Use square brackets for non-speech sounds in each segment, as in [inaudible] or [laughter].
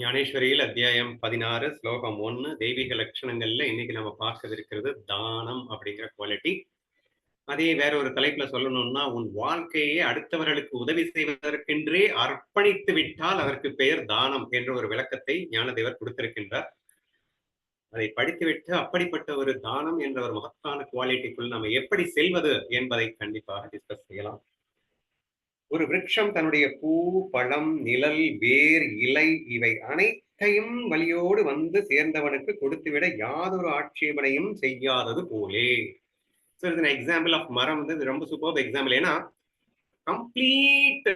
ஞானேஸ்வரியில் அத்தியாயம் பதினாறு ஸ்லோகம் ஒன்னு தெய்வீக லட்சணங்கள்ல இன்னைக்கு நம்ம பார்க்கவிருக்கிறது தானம் அப்படிங்கிற குவாலிட்டி. அதே வேற ஒரு தலைப்புல சொல்லணும்னா உன் வாழ்க்கையை அடுத்தவர்களுக்கு உதவி செய்வதற்கென்றே அர்ப்பணித்து விட்டால் அதற்கு பெயர் தானம் என்ற ஒரு விளக்கத்தை ஞானதேவர் கொடுத்திருக்கின்றார். அதை படித்துவிட்டு அப்படிப்பட்ட ஒரு தானம் என்ற ஒரு மகத்தான குவாலிட்டிக்குள் நம்ம எப்படி செல்வது என்பதை கண்டிப்பாக டிஸ்கஸ் செய்யலாம். ஒரு விரக்ஷம் தன்னுடைய பூ பழம் நிழல் வேர் இலை இவை அனைத்தையும் வழியோடு வந்து சேர்ந்தவனுக்கு கொடுத்துவிட யாதொரு ஆட்சேபனையும் செய்யாதது போலே. ஸோ இது எக்ஸாம்பிள் ஆஃப் மரம் வந்து இது ரொம்ப சூப்பர் எக்ஸாம்பிள் ஏன்னா கம்ப்ளீட்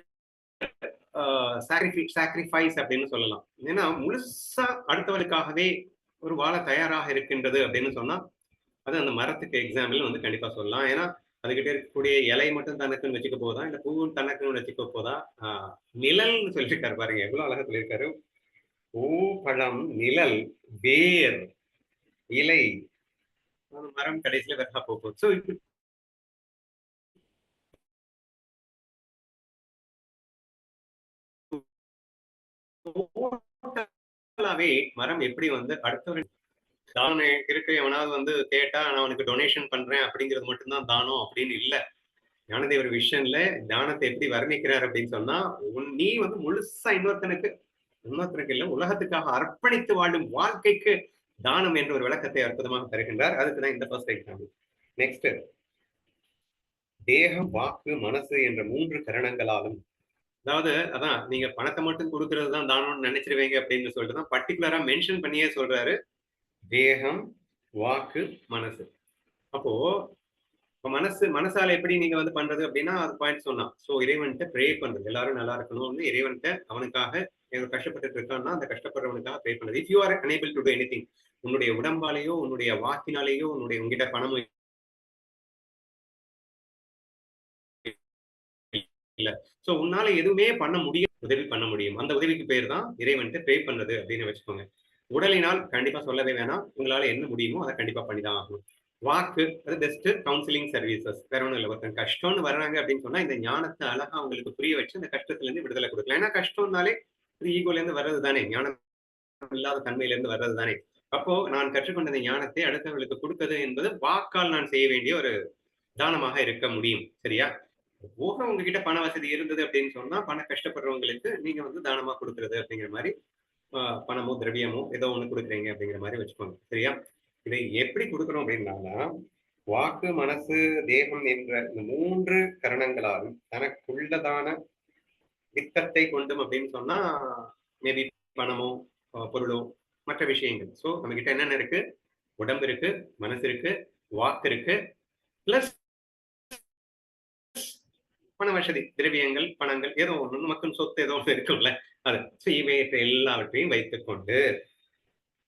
சாக்ரிஃபைஸ் அப்படின்னு சொல்லலாம். ஏன்னா முழுசா அடுத்தவருக்காகவே ஒரு வாழ தயாராக இருக்கின்றது அப்படின்னு சொன்னா அது அந்த மரத்துக்கு எக்ஸாம்பிள் வந்து கண்டிப்பா சொல்லலாம். ஏன்னா அதுகிட்ட இருக்கக்கூடிய இலை மட்டும் தனக்குன்னு வச்சுக்க போதா இல்ல பூவும் தனக்குன்னு வச்சுக்க போதா நிழல்னு சொல்லியிருக்காரு பாருங்க. எவ்வளவு அழகா சொல்லியிருக்காரு பூ பழம் நிழல் வேர் இலை. மரம் கடைசியில வெறா போகும் ஸோ மரம் எப்படி வந்து அடுத்த தானம் இருக்க. எவனாவது வந்து கேட்டா நான் அவனுக்கு டொனேஷன் பண்றேன். அப்படிங்கிறது மட்டும்தான் தானம் அப்படின்னு இல்ல. ஞானதேவர் விஷன்ல தானத்தை எப்படி வர்ணிக்கிறார் அப்படின்னு சொன்னா நீ வந்து முழுசா இன்னொருத்தனுக்கு இன்னொருத்தனுக்கு இல்ல உலகத்துக்காக அர்ப்பணித்து வாழும் வாழ்க்கைக்கு தானம் என்ற ஒரு விளக்கத்தை அற்புதமாக தருகின்றார். அதுக்கு தான் இந்த ஃபர்ஸ்ட் எக்ஸாம்பிள் நெக்ஸ்ட் தேகம் வாக்கு மனசு என்ற மூன்று கரணங்களாலும் அதாவது அதான் நீங்க பணத்தை மட்டும் கொடுக்கறது தான் தானம்னு நினைச்சிருவீங்க அப்படின்னு சொல்லிட்டு தான் பர்டிகுலரா மென்ஷன் பண்ணியே சொல்றாரு. தேகம் வாக்கு மனசு. அப்போ இப்போ மனசு மனசால எப்படி நீங்க வந்து பண்றது அப்படின்னா அது பாயிண்ட் சொன்னா ஸோ இறைவன்கிட்ட ப்ரே பண்றது. எல்லாரும் நல்லா இருக்கணும்னு இறைவன்கிட்ட அவனுக்காக கஷ்டப்பட்டு இருக்கான்னா அந்த கஷ்டப்படுறவனுக்காக ப்ரே பண்றது. If you are unable to do anything உன்னுடைய உடம்பாலேயோ உன்னுடைய வாக்கினாலேயோ உன்னுடைய உங்ககிட்ட பணம் இல்ல. சோ உன்னால எதுவுமே பண்ண முடியும் உதவி பண்ண முடியும். அந்த உதவிக்கு பேர் தான் இறைவன்ட்டு ப்ரே பண்றது அப்படின்னு வச்சுக்கோங்க. உடலினால் கண்டிப்பா சொல்லவே வேணாம். உங்களால என்ன முடியுமோ அதை கண்டிப்பா பண்ணிதான் ஆகணும். வாக்கு அது பெஸ்ட் கவுன்சிலிங் சர்வீசஸ் வேற ஒன்றும் இல்லை ஒருத்தன் கஷ்டம்னு வர்றாங்க அப்படின்னு சொன்னா இந்த ஞானத்தை அழகா அவங்களுக்கு புரிய வச்சு அந்த கஷ்டத்துல இருந்து விடுதலை கொடுக்கலாம். ஏன்னா கஷ்டம்னாலே இது ஈகோல இருந்து வர்றது தானே ஞானம் இல்லாத தன்மையில இருந்து வர்றது தானே அப்போ நான் கற்றுக்கொண்ட இந்த ஞானத்தை அடுத்தவர்களுக்கு கொடுப்பது என்பது வாக்கால் நான் செய்ய வேண்டிய ஒரு தானமாக இருக்க முடியும். சரியா? போக உங்ககிட்ட பண வசதி இருந்தது அப்படின்னு சொன்னா பண கஷ்டப்படுறவங்களுக்கு நீங்க வந்து தானமா கொடுக்கறது அப்படிங்கிற மாதிரி பணமோ திரவியமோ ஏதோ ஒண்ணு கொடுக்குறீங்க அப்படிங்கிற மாதிரி வச்சுக்கோங்க. சரியா? இதை எப்படி கொடுக்கணும் அப்படின்னா வாக்கு மனசு தேகம் என்ற இந்த மூன்று கரணங்களாலும் தனக்குள்ளதான திட்டத்தை கொண்டும் அப்படின்னு சொன்னா மேபி பணமோ பொருளோ மற்ற விஷயங்கள். ஸோ நம்ம கிட்ட என்னென்ன இருக்கு? உடம்பு இருக்கு மனசு இருக்கு வாக்கு இருக்கு பிளஸ் பண வசதி திரவியங்கள் பணங்கள் ஏதோ ஒன்று நமக்கு சொத்து ஏதோ ஒன்று இருக்கும்ல. இவையற்ற எல்லாவற்றையும் வைத்துக் கொண்டு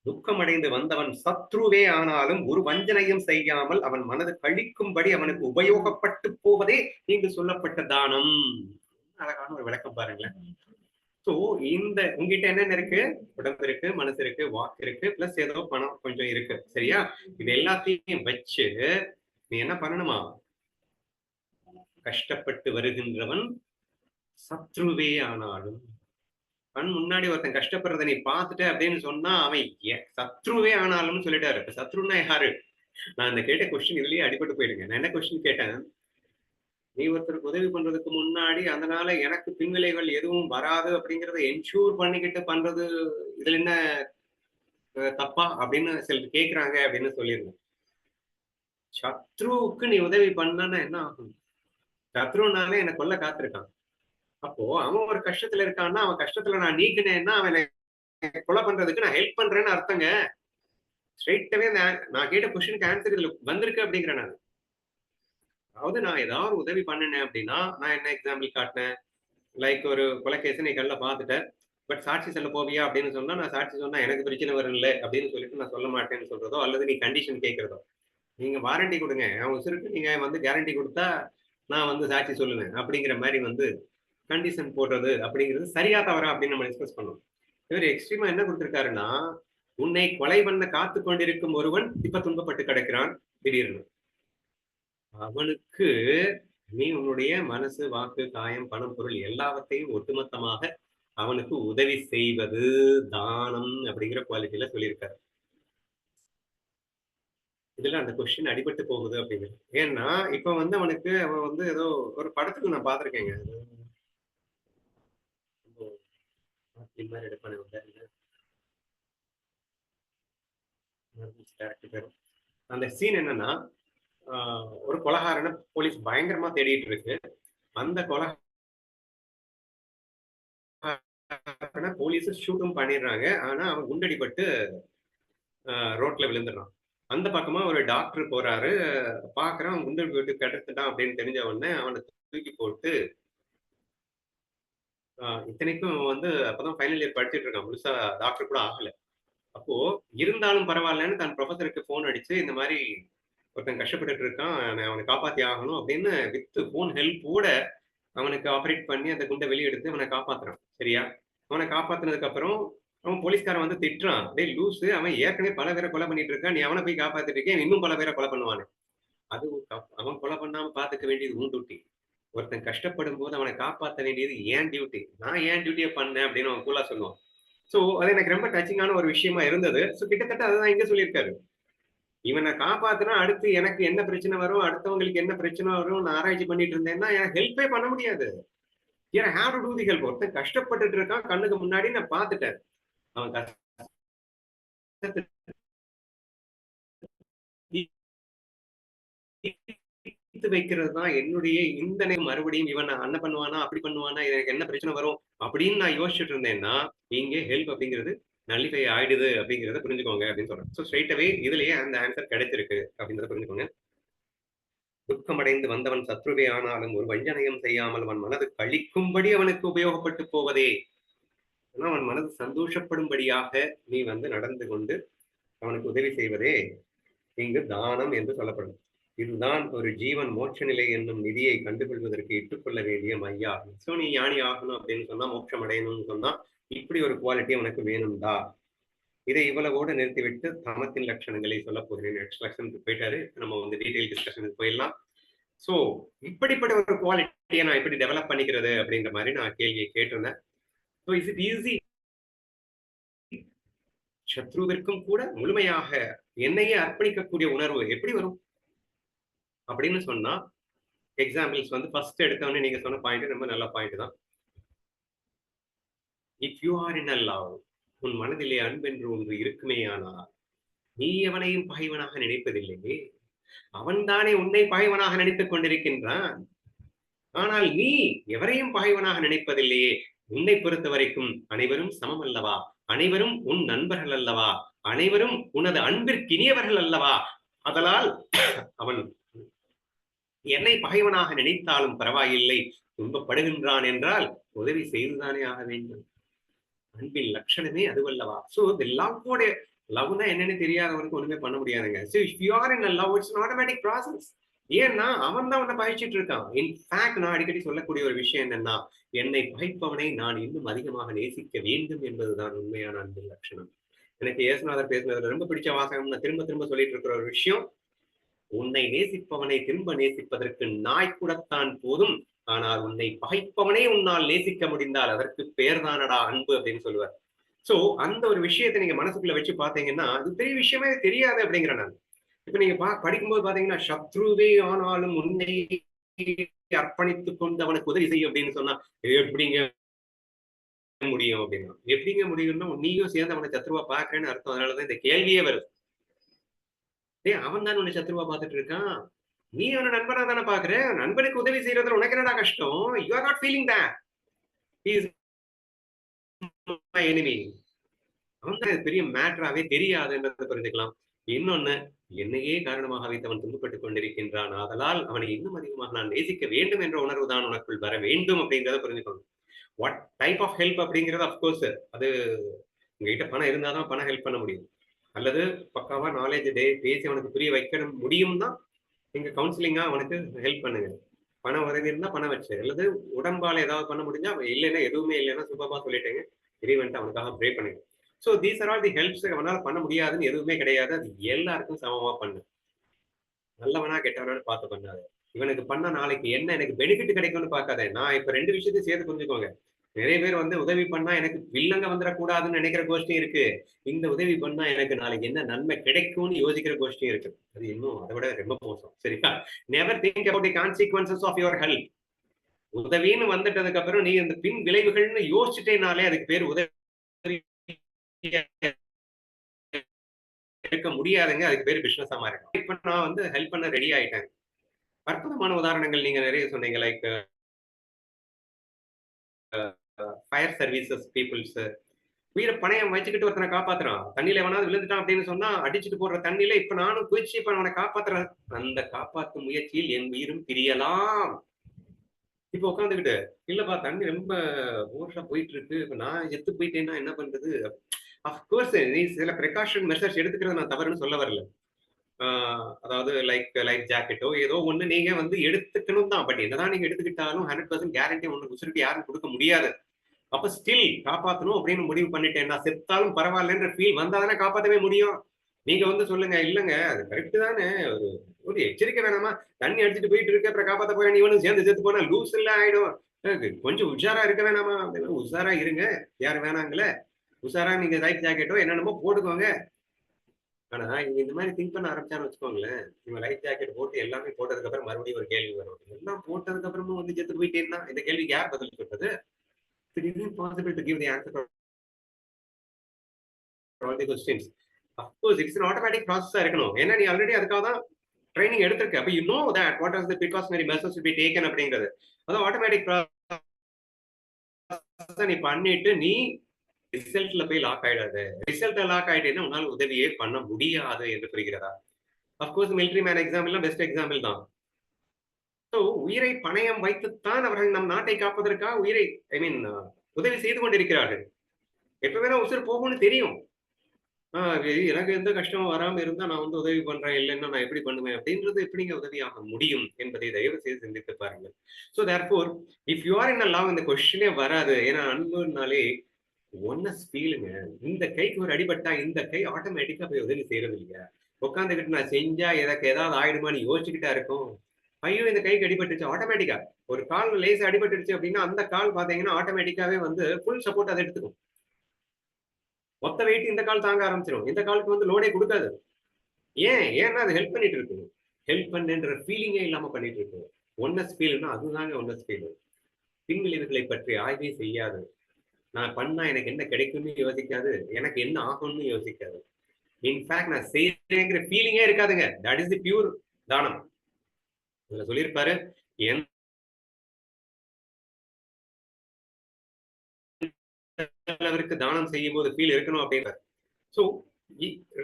துக்கமடைந்து வந்தவன் சத்ருவே ஆனாலும் ஒரு வஞ்சனையும் செய்யாமல் அவன் மனது கழிக்கும்படி அவனுக்கு உபயோகப்பட்டு போவதே இங்கு சொல்லப்பட்ட தானம். அழகான ஒரு விளக்கம் பாருங்களேன். சோ இந்த உங்ககிட்ட என்னென்ன இருக்கு? உடம்பு இருக்கு மனசு இருக்கு வாக்கு இருக்கு பிளஸ் ஏதோ பணம் கொஞ்சம் இருக்கு. சரியா? இது எல்லாத்தையும் வச்சு நீ என்ன பண்ணணுமா? கஷ்டப்பட்டு வருகின்றவன் சத்ருவே ஆனாலும் கண் முன்னாடி ஒருத்தன் கஷ்டப்படுறத நீ பார்த்துட்ட அப்படின்னு சொன்னா அவன் சத்ருவே ஆனாலும் சொல்லிட்டாரு. இப்ப சத்ருன்னா யாரு? நான் அந்த கேட்ட கொஸ்டின் இதுலயே அடிபட்டு போயிடுங்க. நான் என்ன கொஸ்டின் கேட்டேன்? நீ ஒருத்தருக்கு உதவி பண்றதுக்கு முன்னாடி அதனால எனக்கு பின்விளைகள் எதுவும் வராது அப்படிங்கறத என்ஷூர் பண்ணிக்கிட்டு பண்றது இதுல என்ன தப்பா அப்படின்னு சிலர் கேக்குறாங்க அப்படின்னு சொல்லியிருந்தேன். சத்ருவுக்கு நீ உதவி பண்ணனா என்ன ஆகும்? சத்ருனாலே என்னை கொல்ல காத்திருக்கான். அப்போ அவன் ஒரு கஷ்டத்துல இருக்கான்னா அவன் கஷ்டத்துல நான் நீக்கினேன்னா அவனை கொலை பண்றதுக்கு நான் ஹெல்ப் பண்றேன்னு அர்த்தங்க. ஸ்ட்ரைட்டாவே நான் கேட்ட கொஸ்டினுக்கு ஆன்சர் இதுல வந்திருக்கு அப்படிங்கிறேன் நான். அதாவது நான் ஏதாவது உதவி பண்ணினேன் அப்படின்னா நான் என்ன எக்ஸாம்பிள் காட்டினேன்? லைக் ஒரு கொலைகேஸ் நீ கல்ல பார்த்துட்டேன் பட் சாட்சி சொல்ல போவியா அப்படின்னு சொன்னா நான் சாட்சி சொன்னா எனக்கு பிரச்சனை வரல அப்படின்னு சொல்லிட்டு நான் சொல்ல மாட்டேன்னு சொல்றதோ அல்லது நீ கண்டிஷன் கேட்கறதோ. நீங்க வாரண்டி கொடுங்க. அவன் உசுருக்கு நீங்க வந்து கேரண்டி கொடுத்தா நான் வந்து சாட்சி சொல்லுவேன் அப்படிங்கிற மாதிரி வந்து கண்டிஷன் போடுறது அப்படிங்கிறது சரியா தவறா அப்படின்னு நம்ம டிஸ்கஸ் பண்ணோம். இவர் எக்ஸ்ட்ரீமா என்ன கொடுத்திருக்காருன்னா உன்னை கொலை பண்ண காத்து கொண்டிருக்கும் ஒருவன் இப்ப துன்பப்பட்டு கிடக்கிறான் திடீர்னு அவனுக்கு நீ உன்னுடைய மனசு வாக்கு காயம் பணம் பொருள் எல்லாவற்றையும் ஒட்டுமொத்தமாக அவனுக்கு உதவி செய்வது தானம் அப்படிங்கிற குவாலிட்டியில சொல்லியிருக்காரு. இதுல அந்த கொஸ்டின் அடிபட்டு போகுது அப்படிங்கிறது. ஏன்னா இப்ப வந்து அவனுக்கு அவன் வந்து ஏதோ ஒரு படத்துக்கு நான் பாத்திருக்கேங்க மாதிரி எடுப்பானு அந்த சீன் என்னன்னா ஒரு கொலகாரனை போலீஸ் பயங்கரமா தேடிட்டு இருக்கு. அந்த கொலகாரனை போலீஸ் ஷூட்டும் பண்ணிடுறாங்க. ஆனா அவன் குண்டடிப்பட்டு ரோட்ல விழுந்துடுறான். அந்த பக்கமா ஒரு டாக்டர் போறாரு. பாக்குறான் குண்டு போட்டு கிடத்துட்டான் அப்படின்னு தெரிஞ்ச உடனே அவனை தூக்கி போட்டு இத்தனைக்கும் வந்து அப்பதான் ஃபைனல் இயர் படிச்சுட்டு இருக்கான். முழுசா டாக்டர் கூட ஆகல. அப்போ இருந்தாலும் பரவாயில்லன்னு தன் ப்ரொஃபஸருக்கு போன் அடிச்சு இந்த மாதிரி ஒருத்தன் கஷ்டப்பட்டுட்டு இருக்கான் அவனை காப்பாத்தி ஆகணும் அப்படின்னு வித் போன் ஹெல்ப்போட அவனுக்கு ஆப்ரேட் பண்ணி அந்த குண்டை வெளியெடுத்து அவனை காப்பாத்துறான். சரியா? அவனை காப்பாத்தினதுக்கு அப்புறம் அவன் போலீஸ்காரன் வந்து திட்டுறான். டே லூஸு அவன் ஏற்கனவே பல பேரை கொலை பண்ணிட்டு இருக்கான் நீ அவனை போய் காப்பாத்திட்டு இருக்கேன் இன்னும் பல பேரை கொலை பண்ணுவானு அது அவன் கொலை பண்ணாம பாத்துக்க வேண்டியது உன் டியூட்டி ஒருத்தன் கஷ்டப்படும் போது அவனை காப்பாற்ற வேண்டியது ஏன் டியூட்டி நான் ஏன் டியூட்டியை பண்ணேன் அப்படின்னு அவன் கூலா சொல்லுவான். சோ அது எனக்கு ரொம்ப டச்சிங்கான ஒரு விஷயமா இருந்தது. ஸோ கிட்டத்தட்ட அதுதான் இங்க சொல்லியிருக்காரு. இவனை காப்பாத்துனா அடுத்து எனக்கு என்ன பிரச்சனை வரும்? அடுத்தவங்களுக்கு என்ன பிரச்சனை வரும்? நான் ஆராய்ச்சி பண்ணிட்டு இருந்தேன்னா எனக்கு ஹெல்ப்பே பண்ண முடியாது. ஏன்னா have to do the help ஒருத்தன் கஷ்டப்பட்டுட்டு இருக்கான் கண்ணுக்கு முன்னாடி நான் பார்த்துட்டேன். அவன் வைக்கிறது தான் என்னுடைய இந்த மறுபடியும் இவன் என்ன பண்ணுவானா அப்படி பண்ணுவானா எனக்கு என்ன பிரச்சனை வரும் அப்படின்னு நான் யோசிச்சுட்டு இருந்தேன்னா இங்கே ஹெல்ப் அப்படிங்கிறது நல்லிஃபை ஆயிடுது அப்படிங்கிறத புரிஞ்சுக்கோங்க அப்படின்னு சொல்றேன். ஸோ ஸ்ட்ரைட்டவே இதுலயே அந்த ஆன்சர் கிடைச்சிருக்கு அப்படின்றத புரிஞ்சுக்கோங்க. துக்கமடைந்து வந்தவன் சத்ருவே ஆனாலும் ஒரு வஞ்சனையும் செய்யாமல் அவன் மனது கழிக்கும்படி அவனுக்கு உபயோகப்பட்டு போவதே. ஆனா அவன் மனது சந்தோஷப்படும்படியாக நீ வந்து நடந்து கொண்டு அவனுக்கு உதவி செய்வதே. இங்கு தானம் என்று சொல்லப்படும். இதுதான் ஒரு ஜீவன் மோட்ச நிலை என்னும் நிதியை கண்டுகொள்வதற்கு இட்டுக்கொள்ள வேண்டிய மையா. சோ நீ ஞானி ஆகணும் அப்படின்னு சொன்னா மோட்சம் அடையணும்னு சொன்னா இப்படி ஒரு குவாலிட்டி உனக்கு வேணும்டா. இதை இவ்வளவோடு நிறுத்திவிட்டு தமத்தின் லட்சணங்களை சொல்ல போகிறேன். நெக்ஸ்ட் லட்சணத்துக்கு போயிட்டாரு. நம்ம வந்து டீடைல் டிஸ்கஷனுக்கு போயிடலாம். சோ இப்படிப்பட்ட ஒரு குவாலிட்டியை நான் எப்படி டெவலப் பண்ணிக்கிறது அப்படின்ற மாதிரி நான் கேள்வியை கேட்டிருந்தேன். ஸோ இஸ் இட் ஈஸி சத்ருவிற்கும் கூட முழுமையாக என்னையே அர்ப்பணிக்கக்கூடிய உணர்வு எப்படி வரும்? அப்படின்னு சொன்னா எக்ஸாம்பிள்ஸ் வந்து ஃபர்ஸ்ட் எடுத்தவொடனே நீங்க சொன்ன பாயிண்ட் ரொம்ப நல்ல பாயிண்ட் தான். If you are in a love உன் மனதிலே அன்பென்று ஒன்று இருக்குமே ஆனால் நீ எவனையும் பகைவனாக நினைப்பதில்லையே. அவன்தானே உன்னை பகைவனாக நினைத்துக் கொண்டிருக்கின்றான். ஆனால் நீ எவரையும் பகைவனாக நினைப்பதில்லையே. உன்னை பொறுத்த வரைக்கும் அனைவரும் சமம் அல்லவா? அனைவரும் உன் நண்பர்கள் அல்லவா? அனைவரும் உனது அன்பிற்கினியவர்கள் அல்லவா? அதனால் அவன் என்னை பகைவனாக நினைத்தாலும் பரவாயில்லை. துன்பப்படுகின்றான் என்றால் உதவி செய்துதானே ஆக வேண்டும். அன்பின் லட்சணமே அதுவல்லவா? சோ இந்த லவ்வோட லவ்னா என்னன்னு தெரியாதவனுக்கு ஒண்ணுமே பண்ண முடியாதுங்க. So if you are in love it's automatic process ஏன்னா அவன் தான் உன்னை பகிச்சிட்டு இருக்கான். இன்ஃபேக்ட் நான் அடிக்கடி சொல்லக்கூடிய ஒரு விஷயம் என்னன்னா என்னை பகைப்பவனை நான் இன்னும் அதிகமாக நேசிக்க வேண்டும் என்பதுதான் உண்மையான அன்பின் லட்சணம். எனக்கு இயேசுநாதர் பேசுனதுல ரொம்ப பிடிச்ச வாசகம். நான் திரும்ப திரும்ப சொல்லிட்டு இருக்கிற ஒரு விஷயம் உன்னை நேசிப்பவனை திரும்ப நேசிப்பதற்கு நாய் கூடத்தான் போதும். ஆனால் உன்னை பகைப்பவனே உன்னால் நேசிக்க முடிந்தால் அதற்கு பேர்தானடா அன்பு அப்படின்னு சொல்லுவார். சோ அந்த ஒரு விஷயத்தை நீங்க மனசுக்குள்ள வச்சு பாத்தீங்கன்னா அது பெரிய விஷயமே தெரியாது அப்படிங்கிற நான். இப்ப நீங்க பா படிக்கும்போது பாத்தீங்கன்னா சத்ருவே ஆனாலும் உன்னை அர்ப்பணித்துக் கொண்டு அவனுக்கு உதவி செய்யும் அப்படின்னு சொன்னா எப்படிங்க முடியும்? அப்படின்னா எப்படிங்க முடியும்னா நீயும் சேர்ந்து அவனை சத்ருவா பாக்குறேன்னு அர்த்தம். அதனாலதான் இந்த கேள்வியே வருது. டேய் அவன் தான் உன்னை சத்ருவா பார்த்துட்டு இருக்கான். நீ அவனை நண்பனா தானே பாக்குற நண்பனுக்கு உதவி செய்யறதுல உனக்கு என்னடா கஷ்டம்? You are not feeling that enemy அவன் தான் பெரிய மேட்டராவே தெரியாதுன்றதை புரிஞ்சுக்கலாம். இன்னொன்னு என்னையே காரணமாக வைத்தவன் துன்பப்பட்டுக் கொண்டிருக்கின்றான். ஆதலால் அவனை இன்னும் அதிகமாக நான் நேசிக்க வேண்டும் என்ற உணர்வு தான் உனக்குள் வர வேண்டும் அப்படிங்கிறத புரிஞ்சுக்கணும். வாட் டைப் ஆஃப் ஹெல்ப் அப்படிங்கிறது அப்கோர்ஸ் அது உங்ககிட்ட பணம் இருந்தாதான் பணம் ஹெல்ப் பண்ண முடியும். அல்லது பக்காவா நாலேஜ் டே பேசி அவனுக்கு புரிய வைக்க முடியும் தான் நீங்க கவுன்சிலிங்கா அவனுக்கு ஹெல்ப் பண்ணுங்க. பணம் உதவி இருந்தா பணம் வச்சு. அல்லது உடம்பால ஏதாவது பண்ண முடிஞ்சா இல்லைன்னா எதுவுமே இல்லைன்னா சூப்பரா சொல்லிட்டேங்க. இறைவன்ட்டு அவனுக்காக ப்ரே பண்ணுங்க. So these are all the helps அவனால பண்ண முடியாதுன்னு எதுவுமே கிடையாது. அது எல்லாருக்கும் சமமா பண்ணு. நல்லவனா கெட்டவனான்னு பார்த்து பண்ணாது. இவனுக்கு பண்ண நாளைக்கு என்ன எனக்கு பெனிஃபிட் கிடைக்கும்னு பார்க்காத. நான் இப்ப ரெண்டு விஷயத்தையும் சேர்த்து புரிஞ்சுக்கோங்க. நிறைய பேர் வந்து உதவி பண்ணா எனக்கு வில்லங்க வந்துடக்கூடாதுன்னு நினைக்கிற கோஷ்டி இருக்கு. இந்த உதவி பண்ணா எனக்கு நாளைக்கு என்ன நன்மை கிடைக்கும்னு யோசிக்கிற கோஷ்டி இருக்கு. அது இன்னும் அதை விட ரொம்ப மோசம். சரியா? Never think about the consequences of your help உதவின்னு வந்துட்டதுக்கு அப்புறம் நீ அந்த பின் விளைவுகள்னு யோசிச்சுட்டேனாலே அதுக்கு பேர் உதவி இருக்க முடியாதுங்க. அதுக்கு பேர் பிசினஸா மாறிடும். இப்ப நான் வந்து ஹெல்ப் பண்ண ரெடி ஆயிட்டேன் அற்புதமான உதாரணங்கள் நீங்க நிறைய சொன்னீங்க. லைக் ஃபயர் சர்வீசஸ் பீப்புள்ஸ் உயிரை பணையம் வச்சுக்கிட்டு ஒருத்தனை காப்பாத்துறான். தண்ணியில எவனாவது விழுந்துட்டான் அப்படின்னு சொன்னா அடிச்சுட்டு போடுற தண்ணியில இப்ப நானும் குதிச்சு இப்ப அவனை காப்பாத்துறேன். அந்த காப்பாத்தும் முயற்சியில் என் உயிரும் பிரியலாம். இப்ப உட்காந்துக்கிட்டு இல்லப்பா தண்ணி ரொம்ப ஓர்ஷா போயிட்டு இருக்கு இப்ப நான் செத்து போயிட்டேன்னா என்ன பண்றது? அஃப்கோர்ஸ் நீ சில ப்ரிகாஷன் மெசர்ஸ் எடுத்துக்கிறது நான் தவறுன்னு சொல்ல வரல. அதாவது லைக் லைஃப் ஜாக்கெட்டோ ஏதோ ஒண்ணு நீங்க வந்து எடுத்துக்கணும் தான் பட் என்னதான் நீங்க எடுத்துக்கிட்டாலும் ஹண்ட்ரட் பர்சன்ட் கேரண்டி ஒன்று உசுருக்கு யாரும் கொடுக்க முடியாது. அப்ப ஸ்டில் காப்பாற்றணும் அப்படின்னு முடிவு பண்ணிட்டேன். நான் செத்தாலும் பரவாயில்லன்ற ஃபீல் வந்தா தானே காப்பாற்றவே முடியும். நீங்க வந்து சொல்லுங்க இல்லைங்க அது கரெக்ட் தானே. ஒரு ஒரு எச்சரிக்கை வேணாமா? தண்ணி அடிச்சுட்டு போயிட்டு இருக்க அப்புறம் காப்பாத்த போய் நீ சேர்ந்து செத்து போனா லூஸ் இல்ல ஆயிடும். கொஞ்சம் உஷாரா இருக்க வேணாமா? உஷாரா இருங்க. யாரும் வேணாங்களே. உஷாரா நீங்க லைஃப் ஜாக்கெட்டோ என்னென்னமோ போட்டுக்கோங்க. ஆனா இவங்க இந்த மாதிரி திங்க் பண்ண ஆரம்பிச்சான்னு வச்சுக்கோங்களேன். இவங்க லைஃப் ஜாக்கெட் போட்டு எல்லாமே போட்டதுக்கு அப்புறம் மறுபடியும் ஒரு கேள்வி வரும். எல்லாம் போட்டதுக்கு அப்புறமும் வந்து செத்து போயிட்டேன்னா இந்த கேள்விக்கு யார் பதில் சொல்றது? It is impossible to give the answer for all the questions. Of course, it's an automatic process இருக்கணும். ஏன்னா நீ ஆல்ரெடி அதுக்காக தான் ட்ரைனிங் எடுத்திருக்க. அப்ப you know that what are the precautionary measures be taken அப்படிங்கிறது. அதான் ஆட்டோமேட்டிக் நீ பண்ணிட்டு நீ ரிசல்ட்ல போய் லாக் ஆயிடாது. ரிசல்ட் லாக் ஆயிட்டேன்னா உன்னால உதவியே பண்ண முடியாது என்று புரிகிறதா? Of course military man example best example தான். ஸோ உயிரை பணயம் வைத்துத்தான் அவர்கள் நம் நாட்டை காப்பதற்காக உயிரை ஐ மீன் uh, உதவி செய்து கொண்டிருக்கிறார்கள். எப்ப வேணா உசுர் போகும்னு தெரியும். எனக்கு எந்த கஷ்டமும் வராம இருந்தா நான் வந்து உதவி பண்றேன் இல்லைன்னா நான் எப்படி பண்ணுவேன்? அப்படின்றது எப்படிங்க உதவியாக முடியும் என்பதை தயவு செய்து சிந்தித்து பாருங்கள். So therefore if you are in love இந்த கொஸ்டினே வராது. ஏன்னா அன்புனாலே ஒன்னஸ் ஃபீலுங்க இந்த கைக்கு ஒரு அடிபட்டா இந்த கை ஆட்டோமேட்டிக்கா போய் உதவி செய்யறது இல்லையா? உட்காந்துக்கிட்டு நான் செஞ்சா எதற்கு ஏதாவது ஆயிடுமான்னு யோசிச்சுக்கிட்டா இருக்கும். கையும் இந்த கைக்கு அடிபட்டுச்சு ஆட்டோமேட்டிக்கா ஒரு கால் லேஸ் அடிபட்டுருச்சு அப்படின்னா அந்த கால் பாத்தீங்கன்னா ஆட்டோமேட்டிக்காவே வந்து ஃபுல் சப்போர்ட் அதை எடுத்துக்கும். மொத்த வெயிட் இந்த கால் தாங்க ஆரம்பிச்சிடும் இந்த காலுக்கு வந்து லோடே கொடுக்காது. ஏன்? ஏன்னா அது ஹெல்ப் பண்ணிட்டு இருக்கு. ஹெல்ப் பண்ணுன்ற ஃபீலிங்கே இல்லாம பண்ணிட்டு இருக்கு. ஒன்னஸ் ஃபீல்னா அதுதாங்க ஒன்னஸ் ஃபீல் பின்விளைவுகளை பற்றி ஆய்வே செய்யாது. நான் பண்ணா எனக்கு என்ன கிடைக்கும்னு யோசிக்காது. எனக்கு என்ன ஆகும்னு யோசிக்காது. இன்ஃபேக்ட் நான் செய்யறேங்கிற ஃபீலிங்கே இருக்காதுங்க. தட் இஸ் தி பியூர் தானம். அதுல சொல்லியிருப்பாரு அளவிற்கு தானம் செய்யும் போது ஃபீல் இருக்கணும் அப்படின்னு ஸோ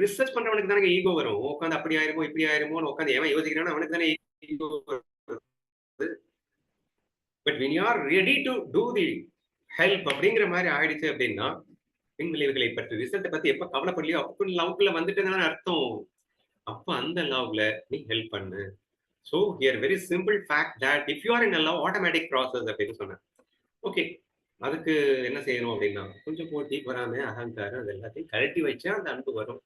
ரிசர்ச் பண்றவனுக்கு தானே ஈகோ வரும். உட்காந்து அப்படி ஆயிருமோ இப்படி ஆயிருமோ உட்காந்து ஏன் யோசிக்கிறானோ அவனுக்கு தானே ego but when you are ready to do the help அப்படிங்கிற மாதிரி ஆயிடுச்சு அப்படின்னா பின் விளைவுகளை பற்றி ரிசல்ட்டை பத்தி எப்ப கவலைப்படலையோ அப்போ லவ்க்குள்ள வந்துட்டுதானே அர்த்தம். அப்ப அந்த லவ்ல நீ ஹெல்ப் பண்ணு. So here very simple fact that if you are in love automatic process அப்படின்னு சொன்னேன் ஓகே அதுக்கு என்ன செய்யணும் அப்படின்னா கொஞ்சம் போட்டி பொறாம அகங்காரம் அது எல்லாத்தையும் கழட்டி வச்சா அந்த அன்பு வரும்.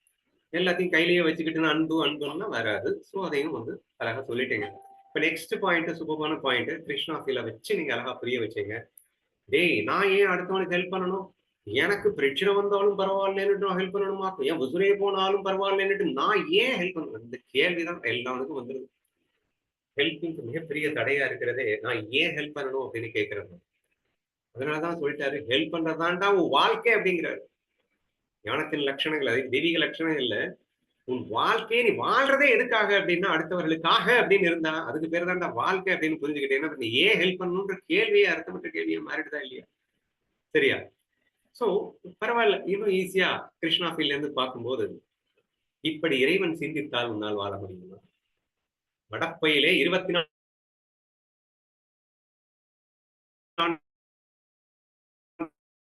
எல்லாத்தையும் கையிலேயே வச்சுக்கிட்டு அன்பு அன்புன்னா வராது. ஸோ அதையும் வந்து அழகா சொல்லிட்டீங்க. இப்போ நெக்ஸ்ட் பாயிண்ட் சூப்பரான பாயிண்ட் கிருஷ்ணா ஃபீல வச்சு நீங்க அழகா புரிய வச்சீங்க. டேய் நான் ஏன் அடுத்தவனுக்கு ஹெல்ப் பண்ணணும்? எனக்கு பிரச்சனை வந்தாலும் பரவாயில்லன்னுட்டு நான் ஹெல்ப் பண்ணணுமா? ஏன் உசுரே போனாலும் பரவாயில்லன்னுட்டு நான் ஏன் ஹெல்ப் பண்ணணும்? இந்த கேள்விதான் எல்லாருக்கும் வந்துருது. ஹெல்ப்புக்கு மிகப்பெரிய தடையா இருக்கிறதே நான் ஏன் ஹெல்ப் பண்ணணும் அப்படின்னு கேட்கறது அதனாலதான் சொல்லிட்டாரு ஹெல்ப் பண்றதாண்டா உன் வாழ்க்கை அப்படிங்கிறாரு. ஞானத்தின் லட்சணங்கள் அது தெய்வீக லட்சணம் இல்ல. உன் வாழ்க்கையை நீ வாழ்றதே எதுக்காக அப்படின்னா அடுத்தவர்களுக்காக அப்படின்னு இருந்தா அதுக்கு பேர் தான்டா வாழ்க்கை அப்படின்னு புரிஞ்சுக்கிட்டேன்னா நீ ஏன் ஹெல்ப் பண்ணணுன்ற கேள்வியே அர்த்தமற்ற கேள்வியை மாறிடுதா இல்லையா? சரியா? சோ பரவாயில்ல இன்னும் ஈஸியா கிருஷ்ணா ஃபீல்ட்ல இருந்து பார்க்கும்போது இப்படி இறைவன் சிந்தித்தால் உன்னால் வாழ முடியுமா? வடப்பையிலே இருபத்தி நான்கு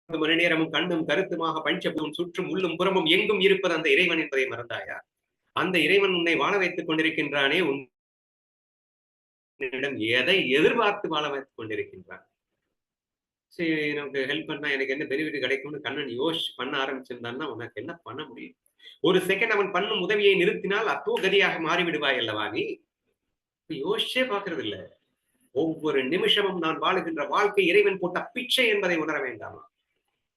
மணி நேரமும் கண்ணும் கருத்துமாக பஞ்சபும் சுற்றும் உள்ளும் புறமும் எங்கும் இருப்பது அந்த இறைவன் என்பதை மறந்தாயா? அந்த இறைவன் உன்னை வாழ வைத்துக் கொண்டிருக்கின்றானே உன்னிடம் எதை எதிர்பார்த்து வாழ வைத்துக் கொண்டிருக்கின்றான்? சரி நமக்கு ஹெல்ப் பண்ணா எனக்கு என்ன பெனிஃபிட் கிடைக்கும்னு கண்ணன் யோசிச்சு பண்ண ஆரம்பிச்சிருந்தான்னா உனக்கு என்ன பண்ண முடியும்? ஒரு செகண்ட் அவன் பண்ணும் உதவியை நிறுத்தினால் அத்தோ கதியாக மாறிவிடுவாய் அல்லவா நீ? யோசிச்சே பாக்குறது இல்ல ஒவ்வொரு நிமிஷமும் நான் வாழுகின்ற வாழ்க்கை இறைவன் போட்ட பிச்சை என்பதை உணர வேண்டாமா?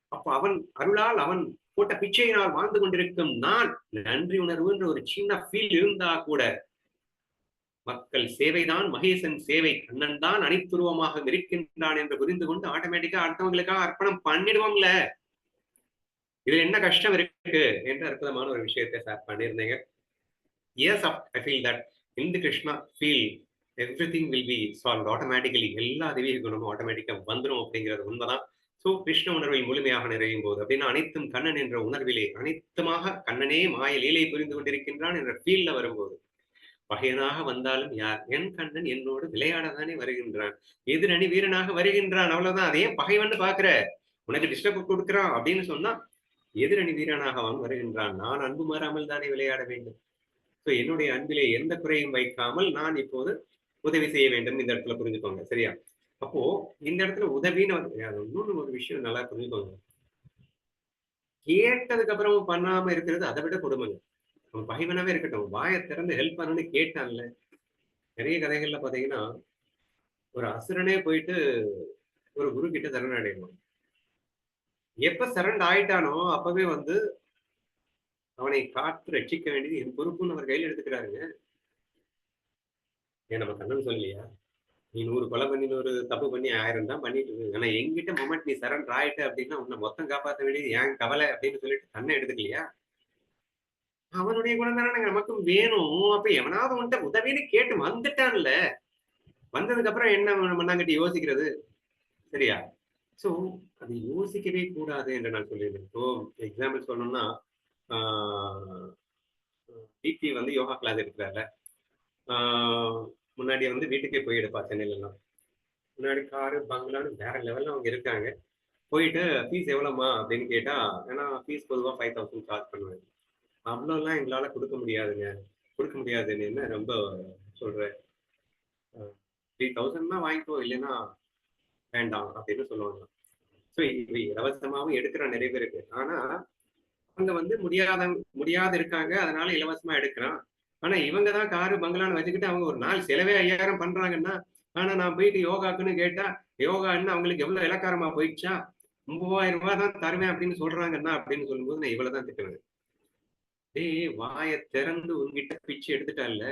அப்ப அவன் அருளால் அவன் போட்ட பிச்சையினால் வாழ்ந்து கொண்டிருக்கும் நான் நன்றி உணர்வு என்ற ஒரு சின்ன ஃபீல் இருந்தா கூட மக்கள் சேவைதான் மகேசன் சேவை. கண்ணன் தான் அனைத்துருவமாக இருக்கின்றான் என்று புரிந்து கொண்டு ஆட்டோமேட்டிக்கா அடுத்தவங்களுக்காக அர்ப்பணம் பண்ணிடுவோம்ல. இதுல என்ன கஷ்டம் இருக்கு? என்று அற்புதமான ஒரு விஷயத்தை சார் பண்ணியிருந்தீங்க. எஸ் ஐ ஃபீல் தட் இந்த Krishna feel everything will be solve automatically எல்லா தெய்வீக குணமும் வந்துடும் அப்படிங்கிறது உண்மைதான். சோ கிருஷ்ண உணர்வில் முழுமையாக நிறையும் போது அப்படின்னா அனைத்தும் கண்ணன் என்ற உணர்விலே அனைத்துமாக கண்ணனே மாய லீலை புரிந்து கொண்டிருக்கின்றான் என்ற ஃபீல்ல வரும்போது பகையனாக வந்தாலும் யார்? என் கண்ணன் என்னோடு விளையாடதானே வருகின்றான். எதிரணி வீரனாக வருகின்றான். அவ்வளவுதான். அதே பகைவன் பாக்குற உனக்கு டிஸ்டர்ப் கொடுக்குறான் அப்படின்னு சொன்னா எதிரணி வீரனாக அவன் வருகின்றான். நான் அன்பு மாறாமல் தானே விளையாட வேண்டும். ஸோ என்னுடைய அன்பிலே எந்த குறையும் வைக்காமல் நான் இப்போது உதவி செய்ய வேண்டும் இந்த இடத்துல புரிஞ்சுக்கோங்க சரியா? அப்போ இந்த இடத்துல உதவின்னு இன்னொன்று ஒரு விஷயம் நல்லா புரிஞ்சுக்கோங்க. கேட்டதுக்கு அப்புறமும் பண்ணாம இருக்கிறது அதை விட கொடுமைங்க. அவன் பகைவனாவே இருக்கட்டும் வாயை திறந்து ஹெல்ப் பண்ணணும்னு கேட்டான்ல. நிறைய கதைகள்ல பாத்தீங்கன்னா ஒரு அசுரனே போயிட்டு ஒரு குரு கிட்ட சரணடைவான் எப்ப சரண்ட் ஆயிட்டானோ அப்பவே வந்து அவனை காத்து ரட்சிக்க வேண்டியது என் பொறுப்புன்னு அவர் கையில் எடுத்துக்கிறாருங்க. ஏன் நம்ம கண்ணன் சொல்லலையா? நீ நூறு கொலை பண்ணி ஒரு தப்பு பண்ணி ஆயிரம் தான் பண்ணிட்டு இருக்கு. ஆனா எங்கிட்ட மொமெண்ட் நீ சரண்டர் ஆயிட்ட அப்படின்னா உன்னை மொத்தம் காப்பாற்ற வேண்டியது ஏன் கவலை அப்படின்னு சொல்லிட்டு தன்னை எடுத்துக்கலையா? அவனுடைய குணம் தானே நமக்கும் வேணும். அப்ப எவனாவது உன்ட்ட உதவின்னு கேட்டு வந்துட்டான்ல. வந்ததுக்கு அப்புறம் என்ன மண்ணாங்கட்டி யோசிக்கிறது? சரியா? சோ அது யோசிக்கவே கூடாது என்று நான் சொல்லியிருந்தேன். இப்போ எக்ஸாம்பிள் சொல்லணும்னா டிபி வந்து யோகா கிளாஸ் எடுக்கிறாருல. முன்னாடி வந்து வீட்டுக்கே போய் எடுப்பா சென்னையிலலாம். முன்னாடி காரு பங்களான்னு வேற லெவலில் அவங்க இருக்காங்க. போயிட்டு ஃபீஸ் எவ்வளோமா அப்படின்னு கேட்டால் ஏன்னா ஃபீஸ் பொதுவாக ஃபைவ் தௌசண்ட் சார்ஜ் பண்ணுவாங்க. அவ்வளோலாம் எங்களால் கொடுக்க முடியாதுங்க. கொடுக்க முடியாதுன்னு என்ன ரொம்ப சொல்கிறேன் த்ரீ தௌசண்ட் தான் வாங்கிக்கோ இல்லைன்னா வேண்டாம் அப்படின்னு சொல்லுவாங்க. ஸோ இவை இலவசமாகவும் எடுக்கிற நிறைய பேருக்கு ஆனால் அவங்க வந்து முடியாத முடியாத இருக்காங்க அதனால இலவசமா எடுக்கிறான். ஆனா இவங்க தான் காரு பங்களான்னு வச்சுக்கிட்டு அவங்க ஒரு நாள் செலவே ஐயாயிரம் பண்றாங்கன்னா ஆனா நான் போயிட்டு யோகாக்குன்னு கேட்டா யோகான்னு அவங்களுக்கு எவ்வளவு இலக்காரமா போயிடுச்சா? மூவாயிரம் ரூபாய் தான் தருவேன் அப்படின்னு சொல்றாங்கன்னா அப்படின்னு சொல்லும்போது நான் இவ்வளவுதான் திட்டுவேன். டேய் வாயை திறந்து உங்ககிட்ட பிச்சு எடுத்துட்டால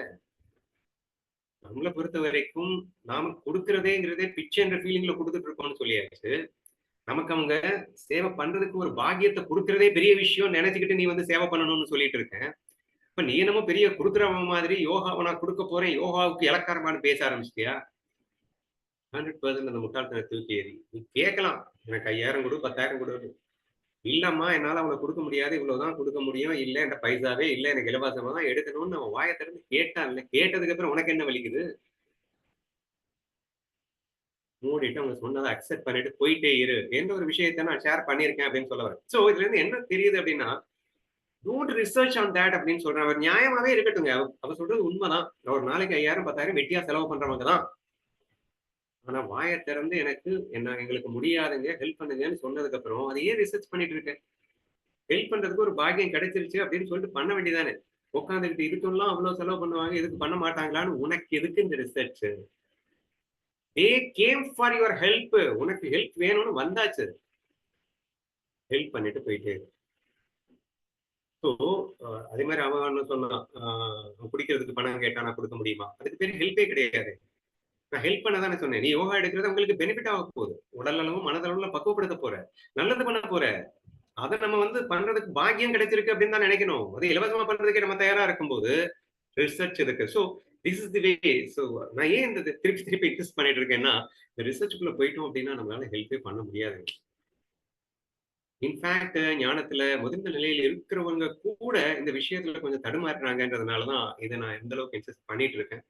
நம்மளை பொறுத்த வரைக்கும் நாம கொடுக்கறதேங்கிறதே பிச்சை என்ற ஃபீலிங்ல கொடுத்துட்டு இருக்கோம்னு சொல்லியாச்சு. நமக்கு அவங்க சேவை பண்றதுக்கு ஒரு பாக்கியத்தை கொடுக்கறதே பெரிய விஷயம் நினைச்சுக்கிட்டு நீ வந்து சேவை பண்ணணும்னு சொல்லிட்டு இருக்கேன் இப்ப நீ என்னமோ பெரிய குடுக்குறவன் மாதிரி யோகாவை நான் கொடுக்க போறேன் யோகாவுக்கு இலக்காரமானு பேச ஆரம்பிச்சிட்டியா? ஹண்ட்ரட் பர்சன்ட் அந்த முட்டாள்தனை தூக்கி ஏறி நீ கேட்கலாம். எனக்கு ஐயாயிரம் கொடு பத்தாயிரம் கொடு. இல்லம்மா என்னால அவனை கொடுக்க முடியாது. இவ்வளவுதான் கொடுக்க முடியும். இல்ல என்கிட்ட பைசாவே இல்ல. எனக்கு இலவசமா தான் எடுக்கணும்னு அவன் வாயை திறந்து கேட்டான்ல. கேட்டதுக்கு அப்புறம் உனக்கு என்ன வலிக்குது? மூடிட்டு அவங்க சொன்னதை அக்செப்ட் பண்ணிட்டு போயிட்டே இரு. என்ற ஒரு விஷயத்த நான் ஷேர் பண்ணியிருக்கேன் அப்படின்னு சொல்ல வரேன். சோ இதுல இருந்து என்ன தெரியுது அப்படின்னா டோன்ட் ரிசர்ச் ஆன் தேட் அப்படின்னு சொல்றேன். அவர் நியாயமாவே இருக்கட்டுங்க அவர் சொல்றது உண்மைதான். ஒரு நாளைக்கு ஐயாயிரம் பத்தாயிரம் வெட்டியா செலவு பண்றவங்க தான். ஆனா வாயை திறந்து எனக்கு என்ன எங்களுக்கு முடியாதுங்க. ஹெல்ப் பண்ணுங்கன்னு சொன்னதுக்கு அப்புறம் அதையே ரிசர்ச் பண்ணிட்டு இருக்கேன்? ஹெல்ப் பண்றதுக்கு ஒரு பாக்கியம் கிடைச்சிருச்சு அப்படின்னு சொல்லிட்டு பண்ண வேண்டியதானே? உட்காந்துக்கிட்டு இதுக்கெல்லாம் அவ்வளவு செலவு பண்ணுவாங்க இதுக்கு பண்ண மாட்டாங்களான்னு உனக்கு எதுக்கு இந்த research they came for your help உனக்கு ஹெல்ப் வேணும்னு வந்தாச்சு. ஹெல்ப் பண்ணிட்டு போயிட்டே. ஸோ அதே மாதிரி அவன் சொன்னான். குடிக்கிறதுக்கு பணம் கேட்டா நான் கொடுக்க முடியுமா? அதுக்கு பேர் ஹெல்ப்பே கிடையாது. நான் ஹெல்ப் பண்ண தானே சொன்னேன். நீ யோகா எடுக்கிறது உங்களுக்கு பெனிஃபிட் ஆக போகுது. உடல் அளவும் மனதளவுல பக்குவப்படுத்த போற. நல்லது பண்ண போற. அதை நம்ம வந்து பண்றதுக்கு பாக்கியம் கிடைச்சிருக்கு அப்படின்னு தான் நினைக்கணும். அது இலவசமா பண்றதுக்கே நம்ம தயாரா இருக்கும்போது ரிசர்ச் இருக்கு. So this is the way so நான் ஏன் இந்த திருப்பி திருப்பி இன்ட்ரெஸ்ட் பண்ணிட்டு இருக்கேன்னா இந்த ரிசர்ச்சுக்குள்ள போயிட்டோம் அப்படின்னா நம்மளால ஹெல்ப்பே பண்ண முடியாது. இன்ஃபேக்ட் ஞானத்துல முதிர்ந்த நிலையில் இருக்கிறவங்க கூட இந்த விஷயத்துல கொஞ்சம் தடுமாறுறாங்கன்றதுனாலதான் இதை நான் எந்த அளவுக்கு இன்ட்ரெஸ்ட் பண்ணிட்டு இருக்கேன்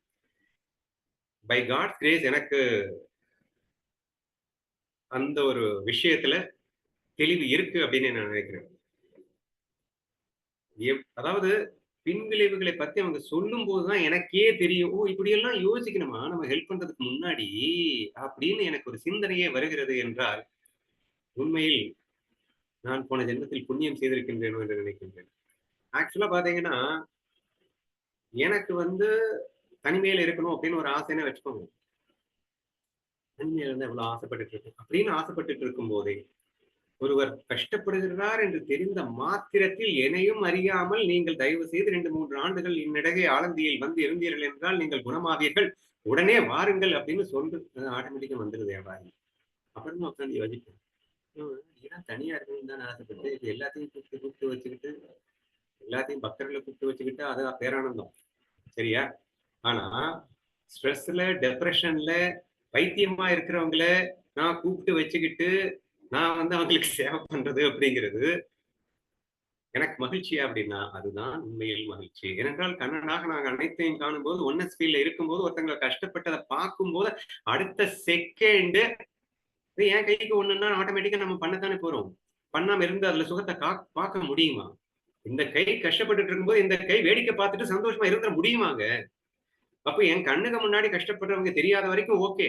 பை காட் கிரேஸ் எனக்கு அந்த ஒரு விஷயத்துல தெளிவு இருக்கு அப்படின்னு நான் நினைக்கிறேன். அதாவது பின்விளைவுகளை பத்தி அவங்க சொல்லும் போதுதான் எனக்கே தெரியும். ஓ இப்படியெல்லாம் யோசிக்கணுமா? நம்ம ஹெல்ப் பண்றதுக்கு முன்னாடி அப்படின்னு எனக்கு ஒரு சிந்தனையே வருகிறது என்றால் உண்மையில் நான் போன ஜென்மத்தில் புண்ணியம் செய்திருக்கின்றேனோ என்று நினைக்கின்றேன். ஆக்சுவலா பாத்தீங்கன்னா எனக்கு வந்து தனிமையில இருக்கணும் அப்படின்னு ஒரு ஆசைன்னு வச்சுக்கோங்க. தனிமையில இருந்து எவ்வளவு ஆசைப்பட்டுட்டு இருக்கேன் அப்படின்னு ஆசைப்பட்டுட்டு இருக்கும் போதே ஒருவர் கஷ்டப்படுகிறார் என்று தெரிந்த மாத்திரத்தில் என்னையும் அறியாமல் நீங்கள் தயவு செய்து ரெண்டு மூன்று ஆண்டுகள் இந்நிடகை ஆலந்தியில் வந்து இருந்தீர்கள் என்றால் நீங்கள் குணமாவீர்கள். உடனே வாருங்கள் அப்படின்னு சொல்லு ஆட்டோமேட்டிக்கா வந்துருது வியாபாரி அப்புறமா உட்காந்து யோசிப்பேன். ஏன் தனியா இருக்கணும்னு தான் ஆசைப்பட்டு இப்ப எல்லாத்தையும் கூப்பிட்டு கூப்பிட்டு வச்சுக்கிட்டு எல்லாத்தையும் பக்தர்களை கூப்பிட்டு வச்சுக்கிட்டு அது பேரானந்தம். சரியா? ஆனா ஸ்ட்ரெஸ்ல டெப்ரெஷன்ல பைத்தியமா இருக்கிறவங்கள நான் கூப்பிட்டு வச்சுக்கிட்டு நான் வந்து அவங்களுக்கு [laughs] சேவை பண்றது அப்படிங்கிறது எனக்கு மகிழ்ச்சியா அப்படின்னா அதுதான் உண்மையில் மகிழ்ச்சி. ஏனென்றால் கண்ணனாக நாங்கள் அனைத்தையும் காணும்போது ஒன்னஸ் ஃபீல்ட்ல இருக்கும்போது ஒருத்தங்களை கஷ்டப்பட்டதை பார்க்கும்போது அடுத்த செகண்ட் என் கைக்கு ஒண்ணுன்னா ஆட்டோமேட்டிக்கா நம்ம பண்ணத்தானே போறோம். பண்ணாம இருந்து அதுல சுகத்தை கா பார்க்க முடியுமா? இந்த கை கஷ்டப்பட்டுட்டு இருக்கும்போது இந்த கை வேடிக்கை பார்த்துட்டு சந்தோஷமா இருந்துட முடியுமாங்க? அப்ப என் கண்ணுக்கு முன்னாடி கஷ்டப்படுறவங்க தெரியாத வரைக்கும் ஓகே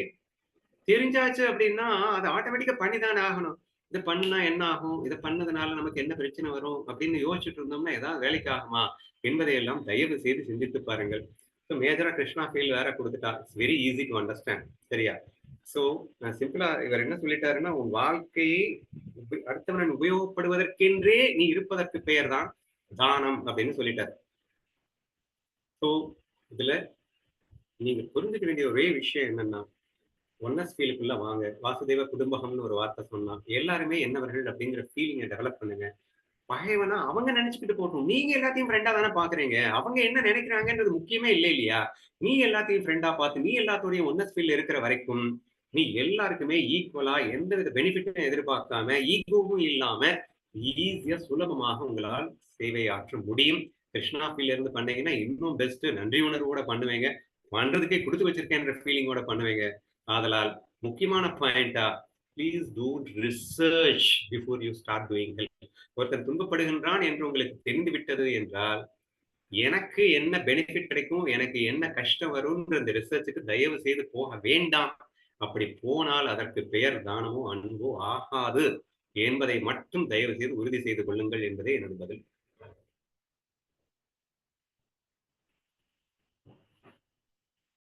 தெரிஞ்சாச்சு அப்படின்னா அதை ஆட்டோமேட்டிக்கா பண்ணிதானே ஆகணும். இதை பண்ணா என்ன ஆகும் இதை பண்ணதுனால நமக்கு என்ன பிரச்சனை வரும்? அப்படின்னு யோசிச்சுட்டு இருந்தோம்னா ஏதாவது வேலைக்கு ஆகுமா? என்பதை எல்லாம் தயவு செய்து சிந்தித்து பாருங்கள். ஸோ மேஜரா கிருஷ்ணா ஃபீல் வேற கொடுத்துட்டா. It's very easy to understand சரியா? ஸோ நான் சிம்பிளா இவர் என்ன சொல்லிட்டாருன்னா உன் வாழ்க்கையை உப- அடுத்தவன் உபயோகப்படுவதற்கென்றே நீ இருப்பதற்கு பெயர் தான் தானம் அப்படின்னு சொல்லிட்டாரு. ஸோ இதுல நீங்க புரிஞ்சுக்க வேண்டிய ஒரே விஷயம் என்னன்னா ஒன்னஸ் ஃபீலுக்குள்ள வாங்க. வாசுதேவ குடும்பகம்னு ஒரு வார்த்தை சொன்னா எல்லாருமே என்னவர்கள் அப்படிங்கிற ஃபீலிங்கை டெவலப் பண்ணுங்க. பகைவனா அவங்க நினைச்சுக்கிட்டு போட்டோம் நீங்க எல்லாத்தையும் ஃப்ரெண்டா தானே பாக்குறீங்க. அவங்க என்ன நினைக்கிறாங்கன்றது முக்கியமே இல்லை இல்லையா? நீ எல்லாத்தையும் ஃப்ரெண்டா பார்த்து நீ எல்லாத்தோடையும் ஒன்னஸ் ஃபீல் இருக்கிற வரைக்கும் நீ எல்லாருக்குமே ஈக்குவலா எந்த வித பெனிஃபிட்டும் எதிர்பார்க்காம ஈகோவும் இல்லாம ஈஸியா சுலபமாக உங்களால் சேவை ஆற்ற முடியும். கிருஷ்ணா ஃபீல் இருந்து பண்ணீங்கன்னா இன்னும் பெஸ்ட் நன்றி உணர்வோட பண்ணுவீங்க. பண்றதுக்கே கொடுத்து வச்சிருக்கேன்ற ஃபீலிங்கோட பண்ணுவீங்க. ஆதலால் முக்கியமான பாயிண்டா please do research before you start doing help ஒருத்தன் துன்பப்படுகின்றான் என்று உங்களுக்கு தெரிந்து விட்டது என்றால் எனக்கு என்ன பெனிஃபிட் கிடைக்கும் எனக்கு என்ன கஷ்டம் வரும்ன்ற இந்த ரிசர்ச்சுக்கு தயவு செய்து போக வேண்டாம். அப்படி போனால் அதற்கு பெயர் தானமோ அன்போ ஆகாது என்பதை மட்டும் தயவு செய்து உறுதி செய்து கொள்ளுங்கள் என்பதே எனது பதில்.